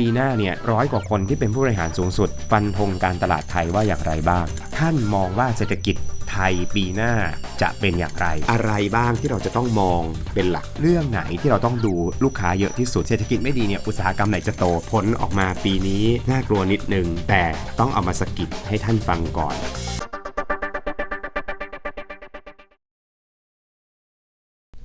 ปีหน้าเนี่ยร้อยกว่าคนที่เป็นผู้บริหารสูงสุด ฟันธงการตลาดไทยว่าอย่างไรบ้าง ท่านมองว่าเศรษฐกิจไทยปีหน้าจะเป็นอย่างไร อะไรบ้างที่เราจะต้องมองเป็นหลักเรื่องไหนที่เราต้องดูลูกค้าเยอะที่สุดเศรษฐกิจไม่ดีเนี่ยอุตสาหกรรมไหนจะโตผลออกมาปีนี้น่ากลัวนิดนึงแต่ต้องเอามาสกิดให้ท่านฟังก่อน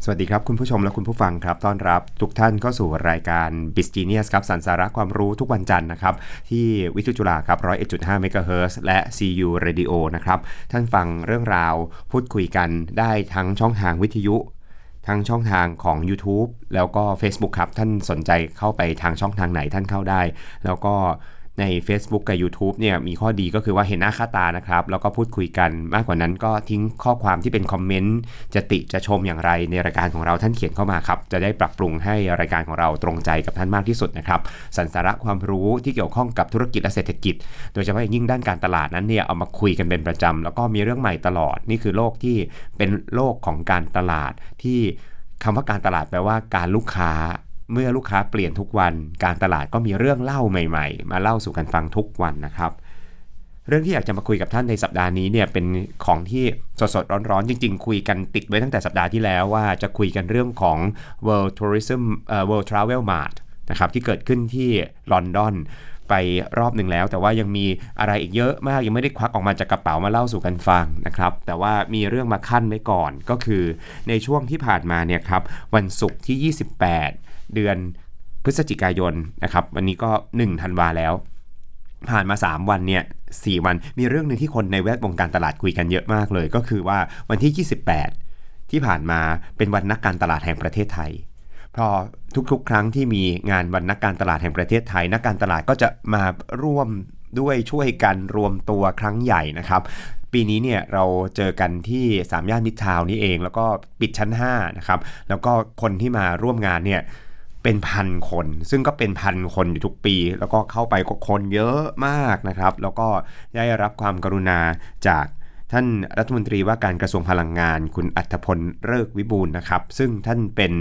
สวัสดีครับ คุณผู้ชมและคุณผู้ฟังครับต้อนรับ ทุกท่านเข้าสู่รายการ b i z Genius ครับสรรสาระความรู้ทุกวันจันทร์นะครับ ที่วิทยุจุฬาครับ101.5 MHz และ CU Radio นะครับ ท่านฟังเรื่องราวพูดคุยกันได้ทั้งช่องทางวิทยุทั้งช่องทางของ YouTube แล้วก็ Facebook ครับ ท่านสนใจเข้าไปทางช่องทางไหนท่านเข้าได้ แล้วก็ ใน Facebook กับ YouTube เนี่ยมีข้อดีก็คือว่าเห็นหน้าค่าตานะครับ แล้วก็พูดคุยกันมากกว่านั้นก็ทิ้งข้อความที่เป็นคอมเมนต์จะติจะชมอย่างไรในรายการของเราท่านเขียนเข้ามาครับ จะได้ปรับปรุงให้รายการของเราตรงใจกับท่านมากที่สุดนะครับสรรสาระความรู้ที่เกี่ยวข้องกับธุรกิจและเศรษฐกิจ โดยเฉพาะอย่างยิ่งด้านการตลาดนั้นเนี่ยเอามาคุยกันเป็นประจำแล้วก็มีเรื่องใหม่ตลอดนี่คือโลกที่เป็นโลกของการตลาดที่คำว่าการตลาดแปลว่าการลูกค้า เมื่อลูกค้าเปลี่ยนทุกวัน การตลาดก็มีเรื่องเล่าใหม่ๆ มาเล่าสู่กันฟังทุกวันนะครับ เรื่องที่อยากจะมาคุยกับท่านในสัปดาห์นี้เนี่ยเป็นของที่สดๆร้อนๆ จริง ๆ คุยกันติดไว้ตั้งแต่สัปดาห์ที่แล้วว่าจะคุยกันเรื่องของ World Tourism เอ่อ World Travel Mart นะครับที่เกิดขึ้นที่ลอนดอนไปรอบหนึ่งแล้ว แต่ว่ายังมีอะไรอีกเยอะมากยังไม่ได้ควักออกมาจากกระเป๋ามาเล่าสู่กันฟังนะครับ แต่ว่ามีเรื่องมาขั้นไว้ก่อนก็คือในช่วงที่ผ่านมาเนี่ยครับวันศุกร์ที่ 28 เดือนพฤศจิกายนนะครับ วันนี้ก็1ธันวาแล้ว ผ่านมา 3 วันเนี่ย4วัน มีเรื่องหนึ่งที่คนในแวดวงการตลาดคุยกันเยอะมากเลย ก็คือว่าวันที่ 28 ที่ผ่านมาเป็นวันนักการตลาดแห่งประเทศไทยพอทุกๆ ครั้งที่มีงานวันนักการตลาดแห่งประเทศไทย นักการตลาดก็จะมาร่วมด้วยช่วยกันรวมตัวครั้งใหญ่นะครับ ปีนี้เนี่ยเราเจอกันที่สามย่านมิตรทาวน์นี่เอง แล้วก็ปิดชั้น5นะครับแล้วก็คนที่มาร่วมงานเนี่ย เป็นพันคน ซึ่งก็เป็นพันคนอยู่ทุกปี แล้วก็เข้าไปก็คนเยอะมากนะครับ แล้วก็ได้รับความกรุณาจากท่านรัฐมนตรีว่าการกระทรวงพลังงาน คุณอัธพลเลิกวิบูลย์นะครับ ซึ่งท่านเป็น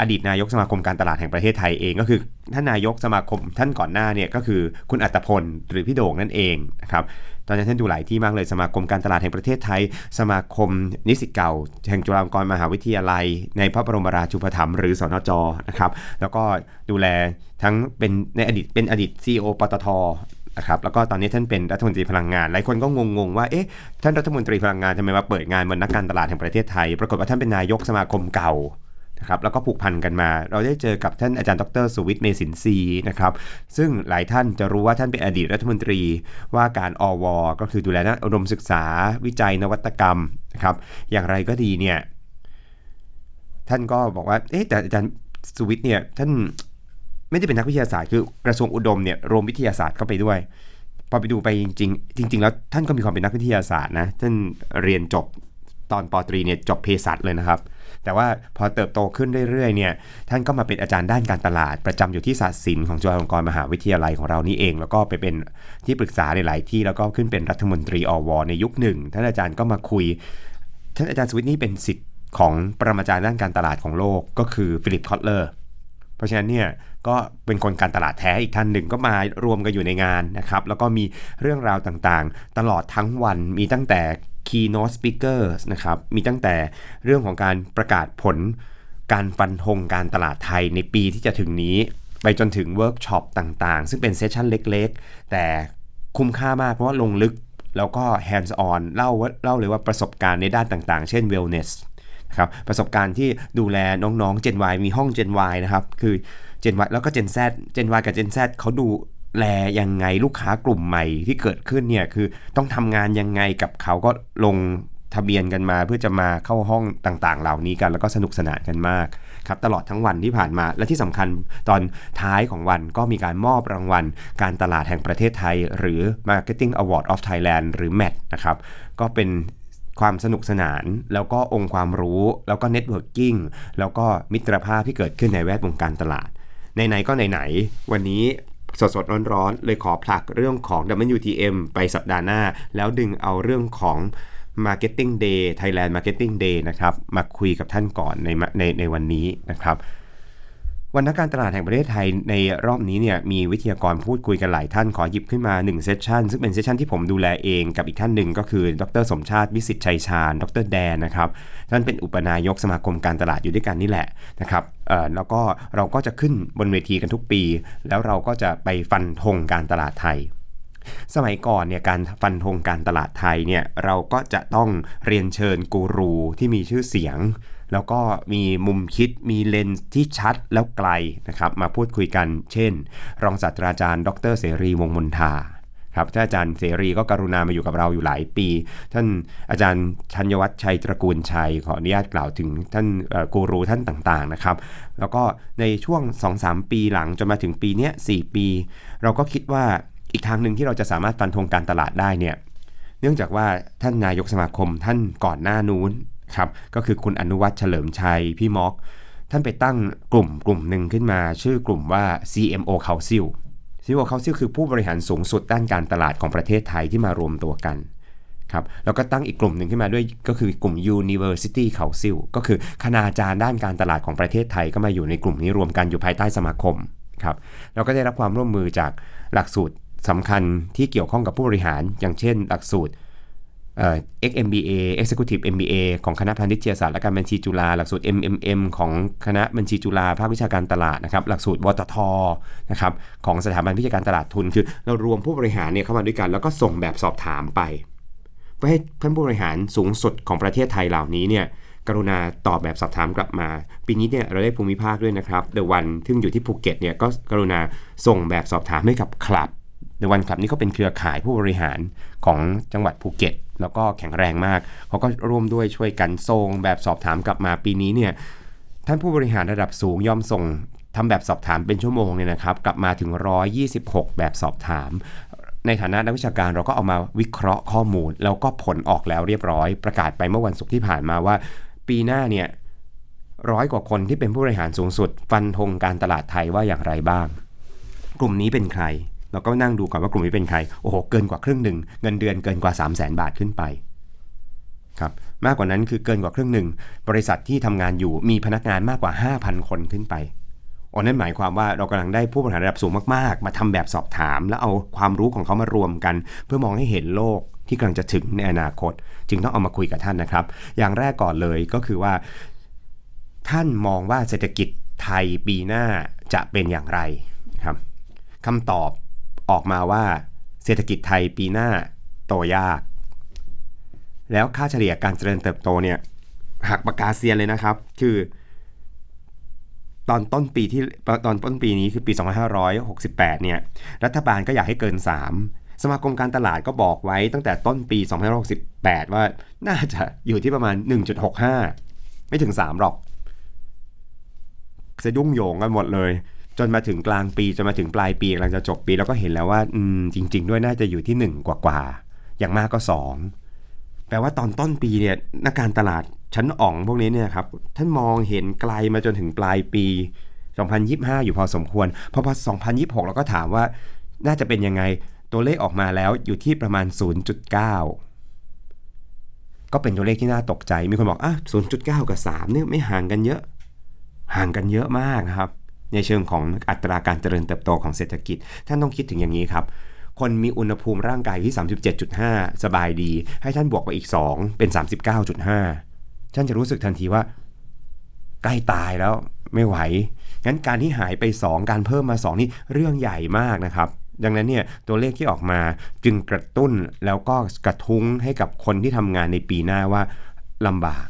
อดีตนายกสมาคมการตลาดแห่งประเทศไทยเองก็คือท่านนายกสมาคมท่านก่อนหน้าเนี่ยก็คือคุณอัตพลหรือพี่โด่งนั่นเองนะครับ ตอนนี้ท่านดูหลายที่มากเลยสมาคมการตลาดแห่งประเทศไทย สมาคมนิสิตเก่า แห่งจุฬาลงกรณ์มหาวิทยาลัย ในพระบรมราชูปถัมภ์หรือสนจนะครับแล้วก็ดูแลทั้งเป็นในอดีตเป็นอดีต CEO ปตทนะครับแล้วก็ตอนนี้ท่านเป็นรัฐมนตรีพลังงาน หลายคนก็งงๆว่าเอ๊ะท่านรัฐมนตรีพลังงานทำไมมาเปิดงานวันนักการตลาดแห่งประเทศไทย ปรากฏว่าท่านเป็นนายกสมาคมเก่า นะครับแล้วก็ผูกพันกันมา เราได้เจอกับท่านอาจารย์ดรสุวิทย์เมสินทรีนะครับซึ่งหลายท่านจะรู้ว่าท่านเป็นอดีตรัฐมนตรีว่าการอว ก็คือดูแลด้านอุดมศึกษาวิจัยนวัตกรรมนะครับอย่างไรก็ดีเนี่ยท่านก็บอกว่าเอ๊ะแต่อาจารย์สุวิทย์เนี่ยท่านไม่ได้เป็นนักวิทยาศาสตร์คือกระทรวงอุดมเนี่ยรวมวิทยาศาสตร์เข้าไปด้วยพอไปดูไปจริงๆจริง ๆ แล้วท่านก็มีความเป็นนักวิทยาศาสตร์นะท่านเรียนจบตอนปตรีเนี่ยจบเภสัชเลยนะครับ แต่ว่าพอเติบโตขึ้นเรื่อยๆเนี่ยท่านก็มาเป็นอาจารย์ด้านการตลาด ประจำอยู่ที่ศาสตร์ศิลป์ของจุฬาลงกรณ์มหาวิทยาลัยของเรานี่เอง แล้วก็ไปเป็นที่ปรึกษาในหลายที่แล้วก็ขึ้นเป็นรัฐมนตรีอวในยุคหนึ่งท่านอาจารย์ก็มาคุยท่านอาจารย์สวิทนี่เป็นสิทธิ์ของปรมาจารย์ด้านการตลาดของโลกก็คือฟิลิปคอตเลอร์เพราะฉะนั้นเนี่ยก็เป็นคนการตลาดแท้อีกท่านหนึ่งก็มารวมกันอยู่ในงานนะครับ แล้วก็มีเรื่องราวต่างๆ ตลอดทั้งวันมีตั้งแต่ keynote speakers นะครับ มีตั้งแต่เรื่องของการประกาศผลการฟันธงการตลาดไทยในปีที่จะถึงนี้ ไปจนถึงเวิร์กช็อปต่างๆ ซึ่งเป็นเซสชันเล็กๆ แต่คุ้มค่ามากเพราะว่าลงลึกแล้วก็ hands on เล่าว่าเล่าเลยว่าประสบการณ์ในด้านต่างๆ เช่น wellness นะครับประสบการณ์ที่ดูแลน้องๆ Gen Y มีห้อง Gen Y นะครับ คือ Gen Y แล้วก็ Gen Z Gen Y กับ Gen Z เขาดู แลยังไงลูกค้ากลุ่มใหม่ที่เกิดขึ้นเนี่ยคือต้องทำงานยังไงกับเขาก็ลงทะเบียนกันมาเพื่อจะมาเข้าห้องต่างๆ เหล่านี้กันแล้วก็สนุกสนานกันมากครับตลอดทั้งวันที่ผ่านมา และที่สำคัญตอนท้ายของวันก็มีการมอบรางวัล การตลาดแห่งประเทศไทย หรือ Marketing Award of Thailand หรือ MAT นะครับก็เป็นความสนุกสนาน แล้วก็องค์ความรู้ แล้วก็เน็ตเวิร์กิ่งแล้วก็มิตรภาพที่เกิดขึ้นในแวดวงการตลาดไหนๆก็ไหนๆวันนี้ สดๆร้อนๆเลยขอผลักเรื่องของ WTM ไปสัปดาห์หน้า แล้วดึงเอาเรื่องของ Marketing Day Thailand Marketing Day นะครับ มาคุยกับท่านก่อนในในในวันนี้นะครับ วันนักการตลาดแห่งประเทศไทยในรอบนี้เนี่ยมีวิทยากรพูดคุยกันหลายท่านขอหยิบขึ้นมา1เซสชันซึ่งเป็นเซสชันที่ผมดูแลเองกับอีกท่านหนึ่งก็คือ ดรสมชาติวิสิตชัยชาญ ดรแดนนะครับท่านเป็นอุปนายกสมาคมการตลาดอยู่ด้วยกันนี่แหละนะครับเออแล้วก็เราก็จะขึ้นบนเวทีกันทุกปี แล้วเราก็จะไปฟันธงการตลาดไทยสมัยก่อนเนี่ยการฟันธงการตลาดไทยเนี่ยเราก็จะต้องเรียนเชิญกูรูที่มีชื่อเสียง แล้วก็มีมุมคิดมีเลนส์ที่ชัดแล้วไกลนะครับมาพูดคุยกัน เช่น รองศาสตราจารย์ ดร เสรีวงมนทาครับท่านอาจารย์เสรีก็กรุณามาอยู่กับเราอยู่หลายปี ท่านอาจารย์ชัญวัฒน์ชัยตระกูลชัย ขออนุญาตกล่าวถึงท่านกูรูท่านต่างๆนะครับ แล้วก็ในช่วง 2-3 ปีหลังจนมาถึงปีเนี้ย4ปี เราก็คิดว่าอีกทางหนึ่งที่เราจะสามารถฟันธงการตลาดได้เนี่ยเนื่องจากว่าท่านนายกสมาคมท่านก่อนหน้านู้น ครับก็คือคุณอนุวัฒน์เฉลิมชัยพี่ม็อก ท่านไปตั้งกลุ่มกลุ่มหนึ่งขึ้นมาชื่อกลุ่มว่า CMO Council CMO Council คือผู้บริหารสูงสุดด้านการตลาดของประเทศไทยที่มารวมตัวกันครับแล้วก็ตั้งอีกกลุ่มหนึ่งขึ้นมาด้วยก็คือกลุ่ม University Council ก็คือคณาจารย์ด้านการตลาดของประเทศไทยก็มาอยู่ในกลุ่มนี้รวมกันอยู่ภายใต้สมาคมครับแล้วก็ได้รับความร่วมมือจากหลักสูตรสำคัญที่เกี่ยวข้องกับผู้บริหาร อย่างเช่น หลักสูตร XMBA Executive MBA ของคณะพาณิชยศาสตร์และการบัญชีจุฬาหลักสูตร MMM ของคณะบัญชีจุฬาภาควิชาการตลาดนะครับหลักสูตรวตทนะครับของสถาบันวิชาการตลาดทุน คือเรารวมผู้บริหารเนี่ยเข้ามาด้วยกัน แล้วก็ส่งแบบสอบถามไปเพื่อให้ท่านผู้บริหารสูงสุดของประเทศไทยเหล่านี้เนี่ยกรุณาตอบแบบสอบถามกลับมา ปีนี้เนี่ยเราได้ภูมิภาคด้วยนะครับเดวันซึ่งอยู่ที่ภูเก็ตเนี่ยก็กรุณาส่งแบบสอบถามให้กับคลับเดวันคลับนี่เขาเป็นเครือข่ายผู้บริหาร ของจังหวัดภูเก็ต แล้วก็แข็งแรงมากเขาก็ร่วมด้วยช่วยกันส่งแบบสอบถามกลับมาปีนี้เนี่ยท่านผู้บริหารระดับสูงยอมส่งทำแบบสอบถามเป็นชั่วโมงเนี่ยนะครับ กลับมาถึง 126 แบบสอบถาม ในฐานะนักวิชาการเราก็เอามาวิเคราะห์ข้อมูล แล้วก็ผลออกแล้วเรียบร้อย ประกาศไปเมื่อวันศุกร์ที่ผ่านมาว่า ปีหน้าเนี่ยร้อยกว่าคนที่เป็นผู้บริหารสูงสุด ฟันธงการตลาดไทยว่าอย่างไรบ้าง กลุ่มนี้เป็นใคร เราก็นั่งดูก่อนว่ากลุ่มนี้เป็นใคร โอ้โห เกินกว่าครึ่งหนึ่ง เงินเดือนเกินกว่า 3 0 0แสนบาทขึ้นไปครับมากกว่านั้นคือเกินกว่าครึ่งหนึ่ง บริษัทที่ทำงานอยู่มีพนักงานมากกว่า 5,000 คนขึ้นไปอ๋อนั่นหมายความว่าเรากำลังได้ผู้บริหารระดับสูงมากๆ มาทำแบบสอบถาม แล้วเอาความรู้ของเขามารวมกัน เพื่อมองให้เห็นโลกที่กำลังจะถึงในอนาคต จึงต้องเอามาคุยกับท่านนะครับ อย่างแรกก่อนเลยก็คือว่า ท่านมองว่าเศรษฐกิจไทยปีหน้าจะเป็นอย่างไรครับคำตอบ ออกมาว่าเศรษฐกิจไทยปีหน้าโตยาก แล้วค่าเฉลี่ยการเจริญเติบโตเนี่ยหักปากกาเซียนเลยนะครับ คือ ตอนต้นปีที่ตอนต้นปีนี้คือปี 2568 เนี่ย รัฐบาลก็อยากให้เกิน 3 สมาคมการตลาดก็บอกไว้ตั้งแต่ต้นปี 2568 ว่าน่าจะอยู่ที่ประมาณ 1.65 ไม่ถึง 3 หรอก จะยุ่งโยงกันหมดเลย จนมาถึงกลางปีจนมาถึงปลายปีกำลังจะจบปีแล้วก็เห็นแล้วว่าอืมจริง ๆ ด้วยน่าจะอยู่ที่ 1 กว่ากว่าๆอย่างมากก็ 2 แปลว่าตอนต้นปีเนี่ยนักการตลาดชั้นอ่องพวกนี้เนี่ยครับท่านมองเห็นไกลมาจนถึงปลายปี 2025 อยู่พอสมควรพอพอ2026 เราก็ถามว่าน่าจะเป็นยังไงตัวเลขออกมาแล้วอยู่ที่ประมาณ 0.9 ก็เป็นตัวเลขที่น่าตกใจ มีคนบอกอะ0.9 กับ 3 เนี่ยไม่ห่างกันเยอะ ห่างกันเยอะมากนะครับ ในเชิงของอัตราการเจริญเติบโตของเศรษฐกิจ ท่านต้องคิดถึงอย่างนี้ครับ คนมีอุณหภูมิร่างกายที่ 37.5 สบายดี ให้ท่านบวกไปอีก 2 เป็น 39.5 ท่านจะรู้สึกทันทีว่า ใกล้ตายแล้วไม่ไหว งั้นการที่หายไป 2 การเพิ่มมา 2 นี่เรื่องใหญ่มากนะครับดังนั้นเนี่ยตัวเลขที่ออกมาจึงกระตุ้นแล้วก็กระทุ้งให้กับคนที่ทำงานในปีหน้าว่าลำบาก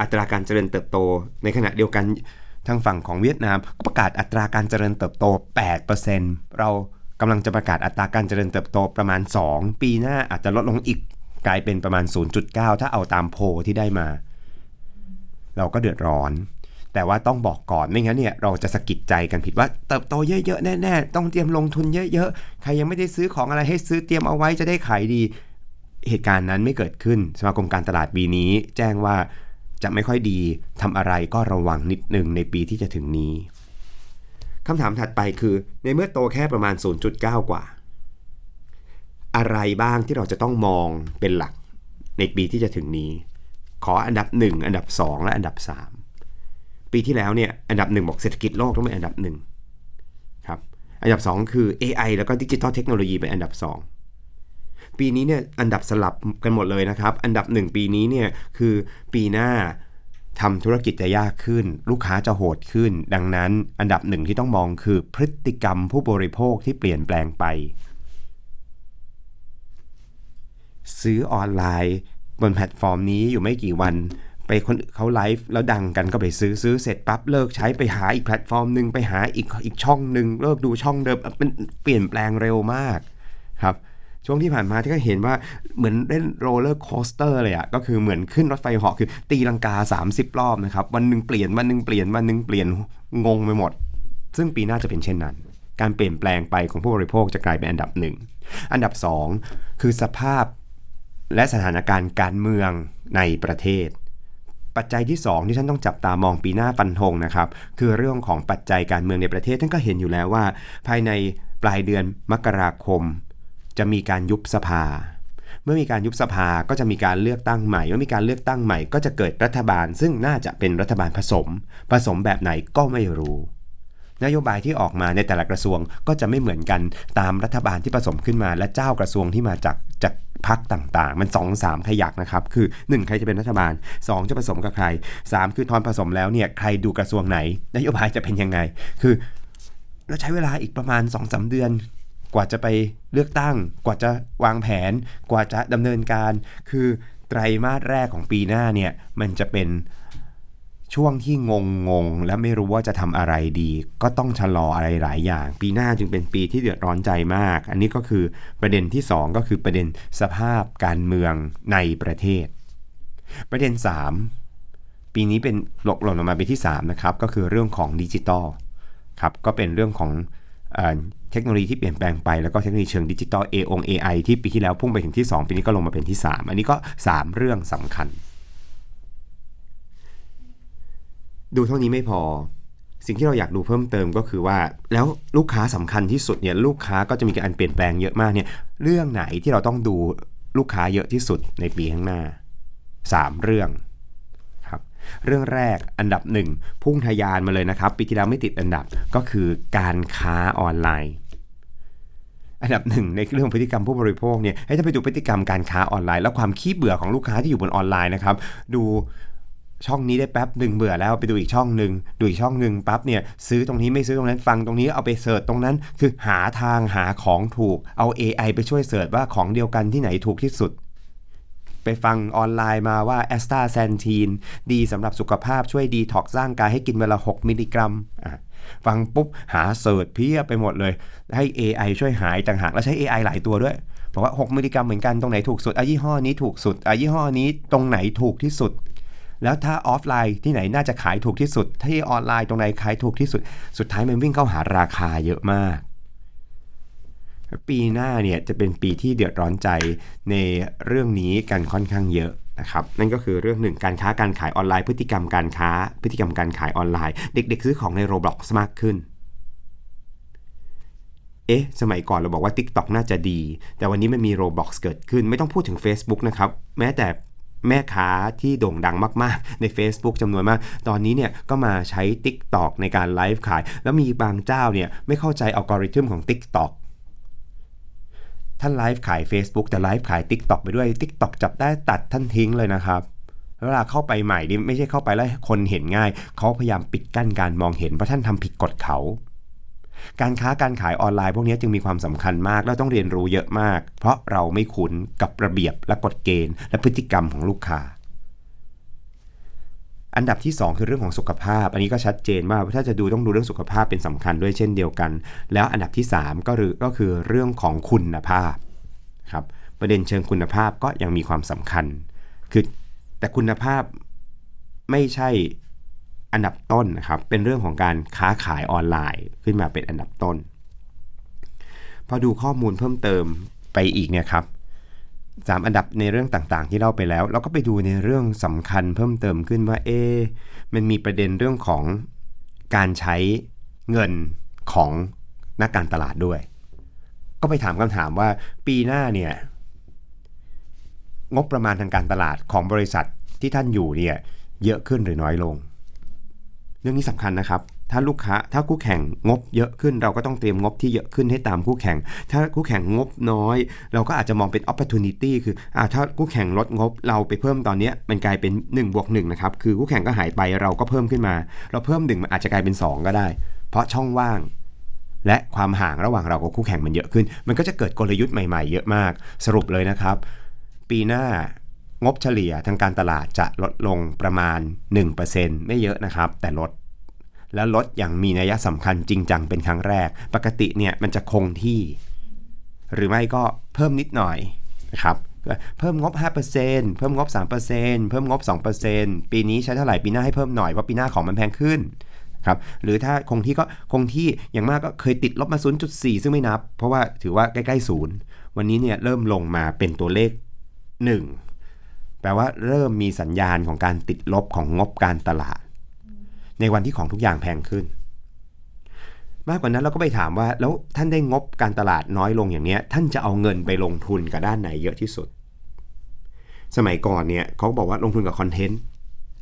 อัตราการเจริญเติบโตในขณะเดียวกัน ทางฝั่งของเวียดนามก็ประกาศอัตราการเจริญเติบโต 8%เรากำลังจะประกาศอัตราการเจริญเติบโตประมาณ 2 ปีหน้าอาจจะลดลงอีกกลายเป็นประมาณ 0.9 ถ้าเอาตามโพลที่ได้มา เราก็เดือดร้อน แต่ว่าต้องบอกก่อนไม่งั้นเนี่ยเราจะสะกิดใจกันผิดว่าเติบโตเยอะๆแน่ๆต้องเตรียมลงทุนเยอะๆ ใครยังไม่ได้ซื้อของอะไรให้ซื้อเตรียมเอาไว้จะได้ขายดี เหตุการณ์นั้นไม่เกิดขึ้น สมาคมการตลาดปีนี้ แจ้งว่า จะไม่ค่อยดีทำอะไรก็ระวังนิดหนึ่งในปีที่จะถึงนี้คำถามถัดไปคือ ในเมื่อโตแค่ประมาณ 0.9 กว่า อะไรบ้างที่เราจะต้องมองเป็นหลักในปีที่จะถึงนี้ ขออันดับ 1 อันดับ 2 และอันดับ 3 ปีที่แล้วเนี่ยอันดับหนึ่งบอกเศรษฐกิจโลกต้องเป็นอันดับหนึ่งครับอันดับ 2 คือ AI แล้วก็ดิจิทัลเทคโนโลยีเป็นอันดับ 2 ปีนี้เนี่ยอันดับสลับกันหมดเลยนะครับ อันดับ 1 ปีนี้เนี่ยคือปีหน้าทำธุรกิจจะยากขึ้น ลูกค้าจะโหดขึ้น ดังนั้นอันดับหนึ่งที่ต้องมองคือพฤติกรรมผู้บริโภคที่เปลี่ยนแปลงไป ซื้อออนไลน์ บนแพลตฟอร์มนี้อยู่ไม่กี่วันไปคนเขาไลฟ์แล้วดังกันก็ไปซื้อซื้อเสร็จปั๊บเลิกใช้ไปหาอีกแพลตฟอร์มหนึ่งไปหาอีกอีกช่องหนึ่งเลิกดูช่องเดิมมันเปลี่ยนแปลงเร็วมากครับ ช่วงที่ผ่านมาที่ก็เห็นว่าเหมือนเล่นโรลเลอร์โคสเตอร์เลยอะก็คือเหมือนขึ้นรถไฟเหาะคือตีลังกา 30 รอบนะครับ วันหนึ่งเปลี่ยนวันหนึ่งเปลี่ยนวันหนึ่งเปลี่ยนงงไปหมด ซึ่งปีหน้าจะเป็นเช่นนั้น การเปลี่ยนแปลงไปของผู้บริโภคจะกลายเป็นอันดับหนึ่งอันดับสองคือสภาพและสถานการณ์การเมืองในประเทศ ปัจจัยที่ 2 ที่ท่านต้องจับตามองปีหน้าฟันธงนะครับ คือเรื่องของปัจจัยการเมืองในประเทศท่านก็เห็นอยู่แล้วว่า ภายในปลายเดือนมกราคม จะมีการยุบสภา เมื่อมีการยุบสภาก็จะมีการเลือกตั้งใหม่ เมื่อมีการเลือกตั้งใหม่ ก็จะเกิดรัฐบาล ซึ่งน่าจะเป็นรัฐบาลผสม ผสมแบบไหนก็ไม่รู้ นโยบายที่ออกมาในแต่ละกระทรวงก็จะไม่เหมือนกันตามรัฐบาลที่ผสมขึ้นมา และเจ้ากระทรวงที่มาจากจากพักต่างๆ มัน2อสามขยักนะครับ คือ 1 ใครจะเป็นรัฐบาล 2 จะผสมกับใคร 3 คือตอนผสมแล้วเนี่ย ใครดูกระทรวงไหน นโยบายจะเป็นยังไง คือ เราใช้เวลาอีกประมาณ2อสเดือน กว่าจะไปเลือกตั้ง กว่าจะวางแผน กว่าจะดำเนินการ คือไตรมาสแรกของปีหน้าเนี่ยมันจะเป็นช่วงที่งงงงและไม่รู้ว่าจะทำอะไรดี ก็ต้องชะลออะไรหลายอย่าง ปีหน้าจึงเป็นปีที่เดือดร้อนใจมาก อันนี้ก็คือประเด็นที่ 2 ก็คือประเด็นสภาพการเมืองในประเทศ ประเด็น 3 ปีนี้เป็นหลกหล่นออกมาเป็นที่3นะครับก็คือเรื่องของดิจิตอลครับก็เป็นเรื่องของ เทคโนโลยีที่เปลี่ยนแปลงไปแล้วก็เทคโนโลยีเชิงดิจิตอล A ออง AI ที่ปีที่แล้วพุ่งไปถึงที่ 2 ปีนี้ก็ลงมาเป็นที่ 3 อันนี้ก็ 3 เรื่องสำคัญ ดูเท่านี้ไม่พอ สิ่งที่เราอยากดูเพิ่มเติมก็คือว่า แล้วลูกค้าสำคัญที่สุดเนี่ยลูกค้าก็จะมีการเปลี่ยนแปลงเยอะมากเนี่ยเรื่องไหนที่เราต้องดูลูกค้าเยอะที่สุดในปีข้างหน้า 3 เรื่อง เรื่องแรกอันดับหนึ่งพุ่งทะยานมาเลยนะครับ ปีที่แล้วไม่ติดอันดับก็คือการค้าออนไลน์อันดับหนึ่งในเรื่องพฤติกรรมผู้บริโภคเนี่ยให้ท่านไปดูพฤติกรรมการค้าออนไลน์ แล้วความขี้เบื่อของลูกค้าที่อยู่บนออนไลน์นะครับ ดูช่องนี้ได้แป๊บหนึ่งเบื่อแล้วไปดูอีกช่องหนึ่งดูอีกช่องหนึ่งปั๊บเนี่ยซื้อตรงนี้ไม่ซื้อตรงนั้นฟังตรงนี้เอาไปเสิร์ชตรงนั้น คือหาทางหาของถูกเอา AI ไปช่วยเสิร์ชว่าของเดียวกันที่ไหนถูกที่สุด ไปฟังออนไลน์มาว่าแอสตาแซนทีนดีสำหรับสุขภาพช่วยดีท็อกซ์ร่างกายให้กินเวลา 6 มิลลิกรัมอะฟังปุ๊บ หาเสิร์ชเพียบไปหมดเลย ให้ AI ช่วยหายต่างหากแล้วใช้ AI หลายตัวด้วยบอกว่า 6 มิลลิกรัมเหมือนกันตรงไหนถูกสุดอะยี่ห้อนี้ถูกสุดอะยี่ห้อนี้ตรงไหนถูกที่สุด แล้วถ้าออฟไลน์ที่ไหนน่าจะขายถูกที่สุด ที่ออนไลน์ตรงไหนขายถูกที่สุด สุดท้ายมันวิ่งเข้าหาราคาเยอะมาก ปีหน้าเนี่ยจะเป็นปีที่เดือดร้อนใจในเรื่องนี้กันค่อนข้างเยอะนะครับนั่นก็คือเรื่องหนึ่งการค้าการขายออนไลน์พฤติกรรมการค้า พฤติกรรมการขายออนไลน์ เด็ก ๆ ซื้อของใน Roblox มากขึ้น เอ๊ะ สมัยก่อนเราบอกว่า TikTok น่าจะดี แต่วันนี้มันมี Roblox เกิดขึ้น ไม่ต้องพูดถึง Facebook นะครับ แม้แต่แม่ค้าที่โด่งดังมาก ๆ ใน Facebook จำนวนมาก ตอนนี้เนี่ยก็มาใช้ TikTok ในการไลฟ์ขาย แล้วมีบางเจ้าเนี่ยไม่เข้าใจอัลกอริทึมของ TikTok ท่านไลฟ์ขาย Facebook แต่ไลฟ์ขาย TikTok ไปด้วย TikTok จับได้ตัดท่านทิ้งเลยนะครับเวลาเข้าไปใหม่นี่ไม่ใช่เข้าไปแล้วคนเห็นง่าย เขาพยายามปิดกั้นการมองเห็นเพราะท่านทำผิดกฎเขา การค้าการขายออนไลน์พวกนี้จึงมีความสำคัญมากแล้วต้องเรียนรู้เยอะมาก เพราะเราไม่คุ้นกับระเบียบและกฎเกณฑ์ และพฤติกรรมของลูกค้า อันดับที่ 2 คือเรื่องของสุขภาพ อันนี้ก็ชัดเจนว่าถ้าจะดูต้องดูเรื่องสุขภาพเป็นสำคัญด้วยเช่นเดียวกัน แล้วอันดับที่ 3 ก็คือก็คือเรื่องของคุณภาพครับประเด็นเชิงคุณภาพก็ยังมีความสำคัญ คือแต่คุณภาพไม่ใช่อันดับต้นนะครับ เป็นเรื่องของการค้าขายออนไลน์ขึ้นมาเป็นอันดับต้น พอดูข้อมูลเพิ่มเติมไปอีกเนี่ยครับ สามอันดับในเรื่องต่างๆ ที่เล่าไปแล้ว เราก็ไปดูในเรื่องสำคัญเพิ่มเติมขึ้นว่าเอ๊มันมีประเด็นเรื่องของการใช้เงินของนักการตลาดด้วย ก็ไปถามคำถามว่าปีหน้าเนี่ยงบประมาณทางการตลาดของบริษัทที่ท่านอยู่เนี่ยเยอะขึ้นหรือน้อยลง เรื่องนี้สำคัญนะครับ ถ้าลูกค้าถ้าคู่แข่งงบเยอะขึ้น เราก็ต้องเตรียมงบที่เยอะขึ้นให้ตามคู่แข่ง ถ้าคู่แข่งงบน้อย เราก็อาจจะมองเป็น opportunity คืออ่าถ้าคู่แข่งลดงบเราไปเพิ่มตอนนี้มันกลายเป็น1บวก1นะครับคือคู่แข่งก็หายไปเราก็เพิ่มขึ้นมา เราเพิ่มหนึ่งมันอาจจะกลายเป็น 2 ก็ได้ เพราะช่องว่างและความห่างระหว่างเรากับคู่แข่งมันเยอะขึ้น มันก็จะเกิดกลยุทธ์ใหม่ๆ เยอะมาก สรุปเลยนะครับ ปีหน้างบเฉลี่ยทางการตลาดจะลดลงประมาณ 1%ไม่เยอะนะครับ แต่ลด แล้วลดอย่างมีนัยสำคัญจริงจังเป็นครั้งแรก ปกติเนี่ยมันจะคงที่ หรือไม่ก็เพิ่มนิดหน่อยนะครับเพิ่มงบ 5%เพิ่มงบ 3%เพิ่มงบ 2%ปีนี้ใช้เท่าไหร่ปีหน้าให้เพิ่มหน่อยเพราะปีหน้าของมันแพงขึ้นครับหรือถ้าคงที่ก็คงที่อย่างมากก็เคยติดลบมา 0.4 ซึ่งไม่นับ เพราะว่าถือว่าใกล้ๆศูนย์วันนี้เนี่ยเริ่มลงมาเป็นตัวเลข 1 แปลว่าเริ่มมีสัญญาณของการติดลบของงบการตลาด ในวันที่ของทุกอย่างแพงขึ้น มากกว่านั้นเราก็ไปถามว่าแล้วท่านได้งบการตลาดน้อยลงอย่างเนี้ยท่านจะเอาเงินไปลงทุนกับด้านไหนเยอะที่สุด สมัยก่อนเนี่ยเขาบอกว่าลงทุนกับคอนเทนต์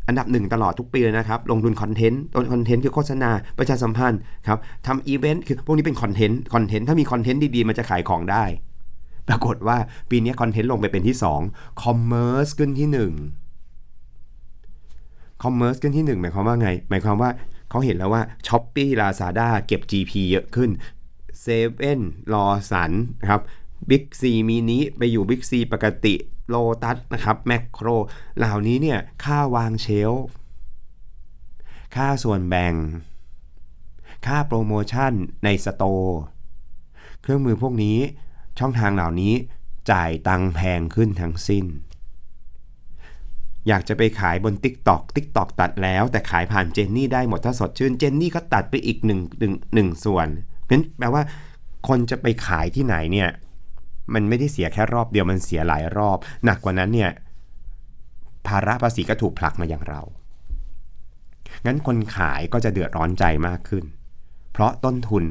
อันดับหนึ่งตลอดทุกปีเลยนะครับ ลงทุนคอนเทนต์ต้นคอนเทนต์คือโฆษณา ประชาสัมพันธ์ครับทำอีเวนต์คือพวกนี้เป็นคอนเทนต์คอนเทนต์ถ้ามีคอนเทนต์ดีๆ มันจะขายของได้ ปรากฏว่าปีนี้คอนเทนต์ลงไปเป็นที่2คอมเมอร์สขึ้นที่ 1 คอมเมอร์สขึ้นที่ 1 หมายความว่าไง หมายความว่าเขาเห็นแล้วว่า s h อ p e e Lazada เก็บ GP เยอะขึ้นเซเว่นรอสันนะครับบิ๊กซีมินิไปอยู่บิ๊กซีปกติโลตัสนะครับแมคโคร เหล่านี้เนี่ย ค่าวางเชลค่าส่วนแบ่ง ค่าโปรโมชั่นในสโตร์เครื่องมือพวกนี้ช่องทางเหล่านี้จ่ายตังแพงขึ้นทั้งสิ้น อยากจะไปขายบน TikTok TikTok ตัดแล้ว แต่ขายผ่านเจนนี่ได้หมดถ้าสดชื่นเจนนี่ก็ตัดไปอีกหนึ่งหนึ่งหนึ่งส่วนนั้นแปลว่าคนจะไปขายที่ไหนเนี่ยมันไม่ได้เสียแค่รอบเดียวมันเสียหลายรอบ หนักกว่านั้นเนี่ยภาระภาษีก็ถูกผลักมาอย่างเรา งั้นคนขายก็จะเดือดร้อนใจมากขึ้น เพราะต้นทุน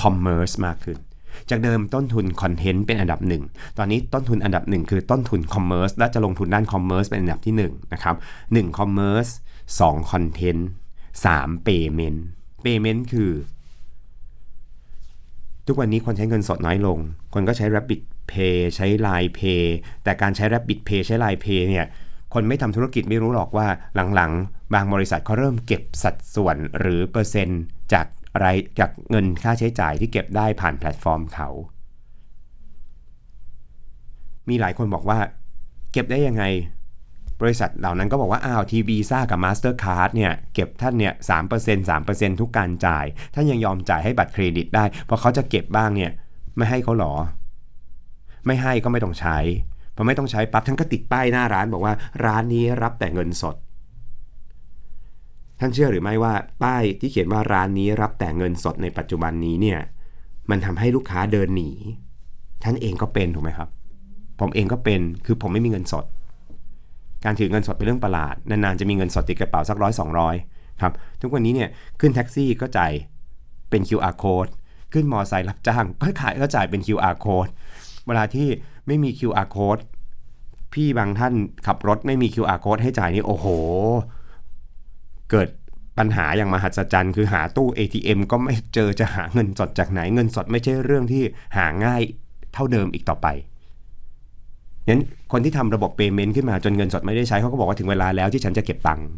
คอมเมอร์สมากขึ้น จากเดิมต้นทุนคอนเทนต์เป็นอันดับหนึ่งตอนนี้ต้นทุนอันดับหนึ่งคือต้นทุนคอมเมอร์สและจะลงทุนด้านคอมเมอร์สเป็นอันดับที่1นนะครับ1คอมเมอร์ส2คอนเทนต์3 Payment Payment คือ ทุกวันนี้คนใช้เงินสดน้อยลง คนก็ใช้ Rapid Pay ใช้ Line Pay แต่การใช้ Rapid Pay ใช้ Line Pay เนี่ยคนไม่ทำธุรกิจไม่รู้หรอกว่าหลังๆ บางบริษัทเขาเริ่มเก็บสัดส่วนหรือเปอร์เซ็นต์จาก อะไรจากเงินค่าใช้จ่ายที่เก็บได้ผ่านแพลตฟอร์มเขา มีหลายคนบอกว่า เก็บได้ยังไง บริษัทเหล่านั้นก็บอกว่า อ้าวทีวีซ่ากับ Mastercard เนี่ย เก็บท่านเนี่ยสามเปอร์เซ็นต์สามเปอร์เซ็นต์ทุกการจ่าย ท่านยังยอมจ่ายให้บัตรเครดิตได้พอเขาจะเก็บบ้างเนี่ย ไม่ให้เขาหรอ ไม่ให้ก็ไม่ต้องใช้พอไม่ต้องใช้ปั๊บท่านก็ติดป้ายหน้าร้านบอกว่าร้านนี้รับแต่เงินสด ท่านเชื่อหรือไม่ว่าป้ายที่เขียนว่าร้านนี้รับแต่เงินสดในปัจจุบันนี้เนี่ยมันทำให้ลูกค้าเดินหนี ท่านเองก็เป็นถูกไหมครับ ผมเองก็เป็นคือผมไม่มีเงินสด การถือเงินสดเป็นเรื่องประหลาดนานๆจะมีเงินสดติดกระเป๋าสักร้อยสองร้อยครับทุกวันนี้เนี่ยขึ้นแท็กซี่ก็จ่ายเป็น QR code ขึ้นมอไซค์รับจ้างก็ขายก็จ่ายเป็น QR code เวลาที่ไม่มี QR code พี่บางท่านขับรถไม่มี QR code ให้จ่ายนี่โอ้โห เกิดปัญหาอย่างมหัศจรรย์คือหาตู้ ATM ก็ไม่เจอจะหาเงินสดจากไหนเงินสดไม่ใช่เรื่องที่หาง่ายเท่าเดิมอีกต่อไปงั้นคนที่ทำระบบ Payment ขึ้นมาจนเงินสดไม่ได้ใช้เขาก็บอกว่าถึงเวลาแล้วที่ฉันจะเก็บตังค์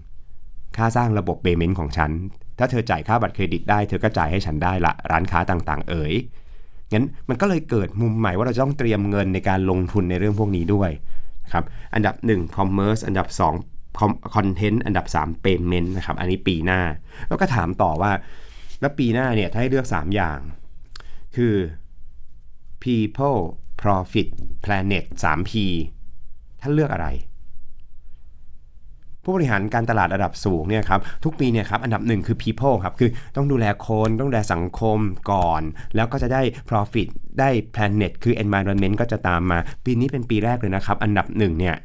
ค่าสร้างระบบ Payment ของฉัน ถ้าเธอจ่ายค่าบัตรเครดิตได้เธอก็จ่ายให้ฉันได้ละร้านค้าต่างๆ เอ๋ยงั้นมันก็เลยเกิดมุมใหม่ว่าเราจะต้องเตรียมเงินในการลงทุนในเรื่องพวกนี้ด้วยครับอันดับ 1 Commerce อันดับ 2 Content อันดับ 3 Payment นะครับ อันนี้ปีหน้า แล้วก็ถามต่อว่า แล้วปีหน้าเนี่ย ถ้าให้เลือก 3 อย่าง คือ People Profit Planet 3P ท่านเลือกอะไร ผู้บริหารการตลาดระดับสูงเนี่ยครับทุกปีเนี่ยครับอันดับหนึ่งคือ people ครับ คือต้องดูแลคนต้องดูแลสังคมก่อน แล้วก็จะได้ profit ได้ planet คือ environment ก็จะตามมา ปีนี้เป็นปีแรกเลยนะครับ อันดับหนึ่งเนี่ย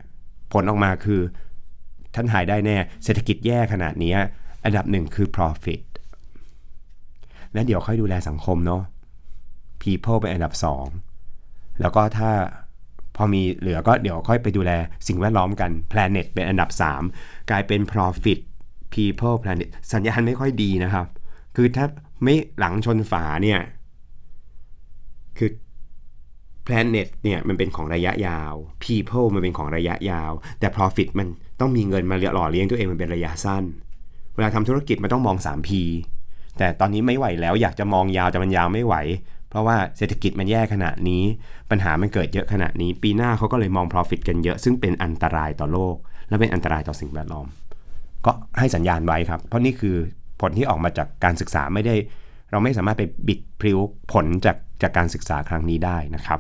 ผลออกมาคือ ท่านหายได้แน่ เศรษฐกิจแย่ขนาดนี้อันดับหนึ่งคือ profit และเดี๋ยวค่อยดูแลสังคมเนาะ people เป็นอันดับสองแล้วก็ถ้าพอมีเหลือก็เดี๋ยวค่อยไปดูแลสิ่งแวดล้อมกัน Planet เป็นอันดับ 3 กลายเป็น Profit people planet สัญญาณไม่ค่อยดีนะครับ คือถ้าไม่หลังชนฝาเนี่ย คือ planet เนี่ยมันเป็นของระยะยาว people มันเป็นของระยะยาว แต่ profit มัน ต้องมีเงินมาหล่อเลี้ยงตัวเองมันเป็นระยะสั้น เวลาทำธุรกิจมันต้องมอง 3P แต่ตอนนี้ไม่ไหวแล้วอยากจะมองยาวแต่มันยาวไม่ไหว เพราะว่าเศรษฐกิจมันแย่ขนาดนี้ ปัญหามันเกิดเยอะขนาดนี้ ปีหน้าเขาก็เลยมอง profit กันเยอะ ซึ่งเป็นอันตรายต่อโลก และเป็นอันตรายต่อสิ่งแวดล้อม ก็ให้สัญญาณไว้ครับ เพราะนี่คือผลที่ออกมาจากการศึกษาไม่ได้ เราไม่สามารถไปบิดพริ้วผลจากจากการศึกษาครั้งนี้ได้นะครับ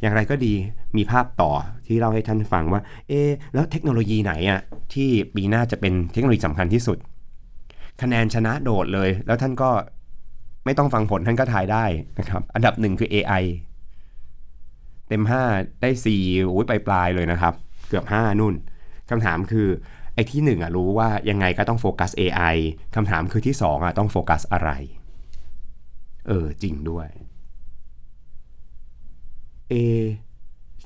อย่างไรก็ดีมีภาพต่อที่เล่าให้ท่านฟังว่า เอ๊แล้วเทคโนโลยีไหนอะที่ปีหน้าจะเป็นเทคโนโลยีสำคัญที่สุด คะแนนชนะโดดเลย แล้วท่านก็ไม่ต้องฟังผลท่านก็ทายได้นะครับ อันดับหนึ่งคือ AI เต็ม 5 ได้4อุ้ยไปปลายเลยนะครับ เกือบ 5 นู่นคำถามคือไอ้ที่หนึ่งอะรู้ว่ายังไงก็ต้องโฟกัส AI คำถามคือที่สองอะต้องโฟกัสอะไร เออ จริงด้วย เอ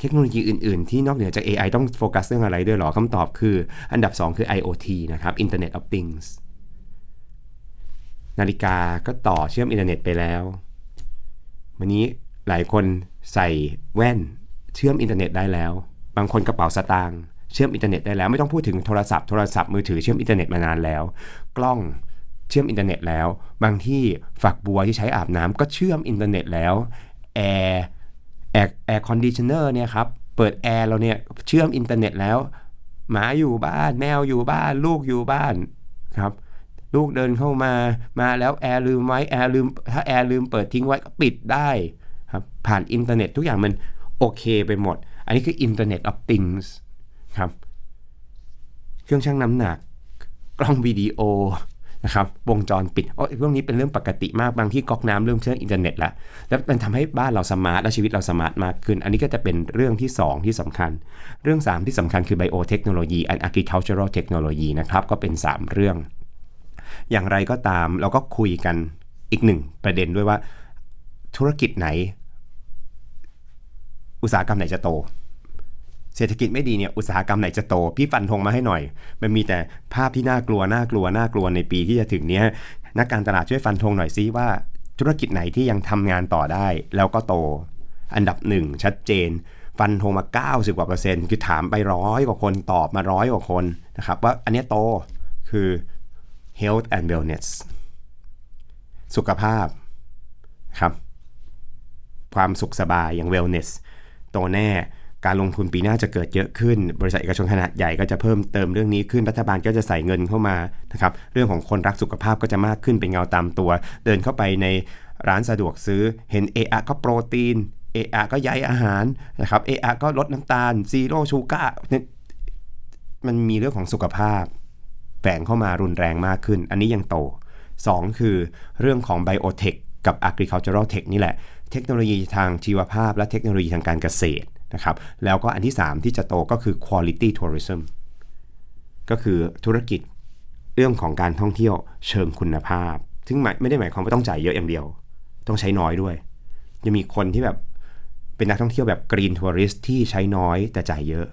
เทคโนโลยีอื่น ๆ ที่นอกเหนือจาก AI ต้องโฟกัสเรื่องอะไรด้วยหรอคำตอบคือ อันดับ 2 คือ IoT นะครับ Internet of Things นาฬิกาก็ต่อเชื่อมอินเทอร์เน็ตไปแล้ว วันนี้หลายคนใส่แว่นเชื่อมอินเทอร์เน็ตได้แล้ว บางคนกระเป๋าสตางค์เชื่อมอินเทอร์เน็ตได้แล้ว ไม่ต้องพูดถึงโทรศัพท์โทรศัพท์มือถือเชื่อมอินเทอร์เน็ตมานานแล้ว กล้องเชื่อมอินเทอร์เน็ตแล้ว บางที่ฝักบัวที่ใช้อาบน้ำก็เชื่อมอินเทอร์เน็ตแล้วแอร์ ร์คอนดิชเนอร์เนี่ยครับ เปิดแอร์เราเนี่ยเชื่อมอินเทอร์เน็ตแล้ว หมาอยู่บ้าน แมวอยู่บ้าน ลูกอยู่บ้านครับ ลูกเดินเข้ามา มาแล้วแอร์ลืมไว้แอร์ลืม ถ้าแอร์ลืมเปิดทิ้งไว้ก็ปิดได้ครับ ผ่านอินเทอร์เน็ตทุกอย่างมันโอเคไปหมด อันนี้คือ Internet of Things ครับ เครื่องชั่งน้ำหนัก กล้องวิดีโอ นะครับวงจรปิดโอ้ยพวกนี้เป็นเรื่องปกติมากบางที่ก๊อกน้ำเริ่มเชื่อมอินเทอร์เน็ตแล้วแล้วมันทำให้บ้านเราสมาร์ทและชีวิตเราสมาร์ทมากขึ้น อันนี้ก็จะเป็นเรื่องที่ 2 ที่สำคัญ เรื่อง 3 ที่สำคัญคือ Biotechnology and Agricultural Technology นะครับก็เป็น 3 เรื่อง อย่างไรก็ตามเราก็คุยกันอีกหนึ่งประเด็นด้วยว่าธุรกิจไหน อุตสาหกรรมไหนจะโต เศรษฐกิจไม่ดีเนี่ยอุตสาหกรรมไหนจะโต พี่ฟันธงมาให้หน่อย มันมีแต่ภาพที่น่ากลัวน่ากลัวน่ากลัวในปีที่จะถึงเนี้ยนักการตลาดช่วยฟันธงหน่อยซิว่า ธุรกิจไหนที่ยังทำงานต่อได้ แล้วก็โต อันดับหนึ่งชัดเจน ฟันธงมา 90กว่าเปอร์เซ็นต์คือถามไปร้อยกว่าคนตอบมาร้อยกว่าคนนะครับว่าอันนี้โตคือ health and wellness สุขภาพครับ ความสุขสบายอย่าง wellness โตแน่ การลงทุนปีหน้าจะเกิดเยอะขึ้น บริษัทเอกชนขนาดใหญ่ก็จะเพิ่มเติมเรื่องนี้ขึ้น รัฐบาลก็จะใส่เงินเข้ามานะครับ เรื่องของคนรักสุขภาพก็จะมากขึ้นเป็นเงาตามตัว เดินเข้าไปในร้านสะดวกซื้อ เห็นเออะก็โปรตีน เออะก็ใยอาหารนะครับ เออะก็ลดน้ำตาล ซีโร่ชูการ์มันมีเรื่องของสุขภาพแฝงเข้ามารุนแรงมากขึ้น อันนี้ยังโต 2 คือเรื่องของ Biotech กับ Agricultural Tech นี่แหละ เทคโนโลยีทางชีวภาพและเทคโนโลยีทางการเกษตร นะครับแล้วก็อันที่ 3 ที่จะโตก็คือ Quality Tourism ก็คือธุรกิจเรื่องของการท่องเที่ยวเชิงคุณภาพ ซึ่งไม่ได้หมายความว่าต้องจ่ายเยอะอย่างเดียว ต้องใช้น้อยด้วยยังมีคนที่แบบเป็นนักท่องเที่ยวแบบ Green Tourist ที่ใช้น้อยแต่จ่ายเยอะ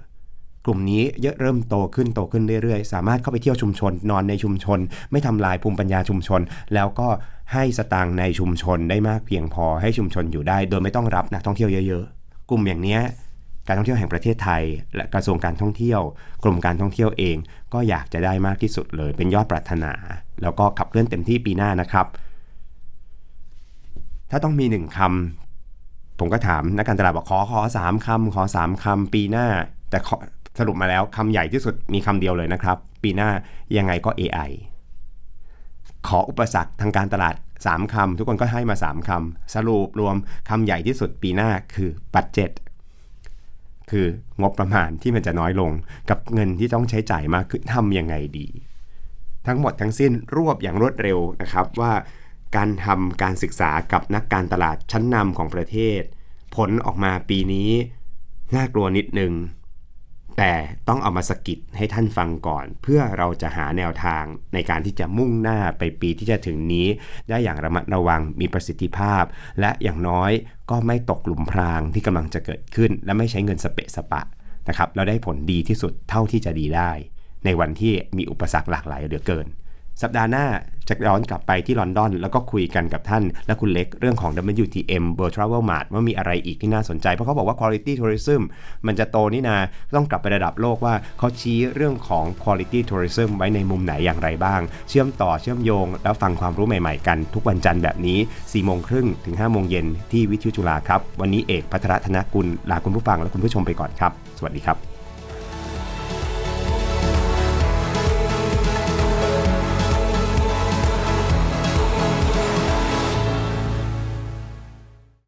กลุ่มนี้เยอะเริ่มโตขึ้นโตขึ้นเรื่อยๆ สามารถเข้าไปเที่ยวชุมชน นอนในชุมชน ไม่ทำลายภูมิปัญญาชุมชน แล้วก็ให้สตางค์ในชุมชนได้มากเพียงพอให้ชุมชนอยู่ได้ โดยไม่ต้องรับนักท่องเที่ยวเยอะ ๆ กลุ่มอย่างเนี้ย การท่องเที่ยวแห่งประเทศไทย และกระทรวงการท่องเที่ยว กรมการท่องเที่ยวเอง ก็อยากจะได้มากที่สุดเลย เป็นยอดปรารถนา แล้วก็ขับเคลื่อนเต็มที่ปีหน้านะครับ ถ้าต้องมีหนึ่งคำผมก็ถามนักการตลาดบอกขอขอสามคำขอสามคำปีหน้า แต่สรุปมาแล้วคำใหญ่ที่สุดมีคำเดียวเลยนะครับ ปีหน้ายังไงก็ AI ขออุปสรรคทางการตลาด 3คำทุกคนก็ให้มา 3คำสรุปรวมคำใหญ่ที่สุดปีหน้าคือบัตเจ็ต คืองบประมาณที่มันจะน้อยลงกับเงินที่ต้องใช้จ่ายมากขึ้นทำยังไงดี ทั้งหมดทั้งสิ้นรวบอย่างรวดเร็วนะครับว่าการทำการศึกษากับนักการตลาดชั้นนำของประเทศ ผลออกมาปีนี้น่ากลัวนิดนึง แต่ต้องเอามาสกิดให้ท่านฟังก่อน เพื่อเราจะหาแนวทางในการที่จะมุ่งหน้าไปปีที่จะถึงนี้ ได้อย่างระมัดระวังมีประสิทธิภาพ และอย่างน้อยก็ไม่ตกหลุมพรางที่กำลังจะเกิดขึ้น และไม่ใช้เงินสเปะสปะนะครับแล้วได้ผลดีที่สุดเท่าที่จะดีได้ ในวันที่มีอุปสรรคหลากหลายเหลือเกิน สัปดาห์หน้าจะย้อนกลับไปที่ลอนดอน แล้วก็คุยกันกับท่าน และคุณเล็กเรื่องของ WTM World Travel Mart ว่ามีอะไรอีกที่น่าสนใจ เพราะเขาบอกว่า quality tourism มันจะโตนี่นาต้องกลับไประดับโลกว่าเขาชี้เรื่องของ quality tourism ไว้ในมุมไหนอย่างไรบ้าง เชื่อมต่อเชื่อมโยง แล้วฟังความรู้ใหม่ๆกัน ทุกวันจันทร์แบบนี้4โมงครึ่งถึง5โมงเย็นที่วิทยุจุฬาครับ วันนี้เอกพัทรธนกุลลาคุณผู้ฟังและคุณผู้ชมไปก่อนครับ สวัสดีครับ